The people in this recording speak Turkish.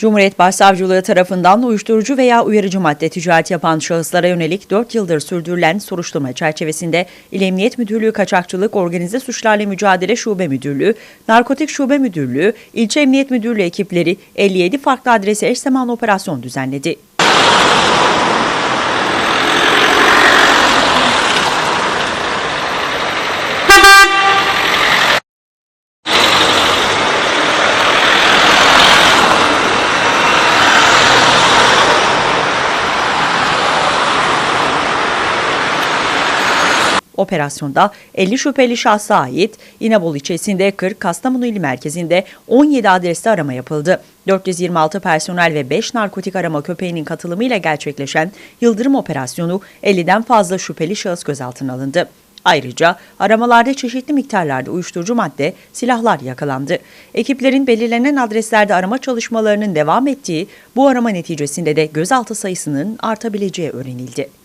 Cumhuriyet Başsavcılığı tarafından uyuşturucu veya uyarıcı madde ticareti yapan şahıslara yönelik 4 yıldır sürdürülen soruşturma çerçevesinde İl Emniyet Müdürlüğü Kaçakçılık Organize Suçlarla Mücadele Şube Müdürlüğü, Narkotik Şube Müdürlüğü, İlçe Emniyet Müdürlüğü ekipleri 57 farklı adrese eş zamanlı operasyon düzenledi. Operasyonda 50 şüpheli şahsa ait İnebolu ilçesinde 40, Kastamonu il merkezinde 17 adreste arama yapıldı. 426 personel ve 5 narkotik arama köpeğinin katılımıyla gerçekleşen Yıldırım Operasyonu 50'den fazla şüpheli şahıs gözaltına alındı. Ayrıca aramalarda çeşitli miktarlarda uyuşturucu madde, silahlar yakalandı. Ekiplerin belirlenen adreslerde arama çalışmalarının devam ettiği bu arama neticesinde de gözaltı sayısının artabileceği öğrenildi.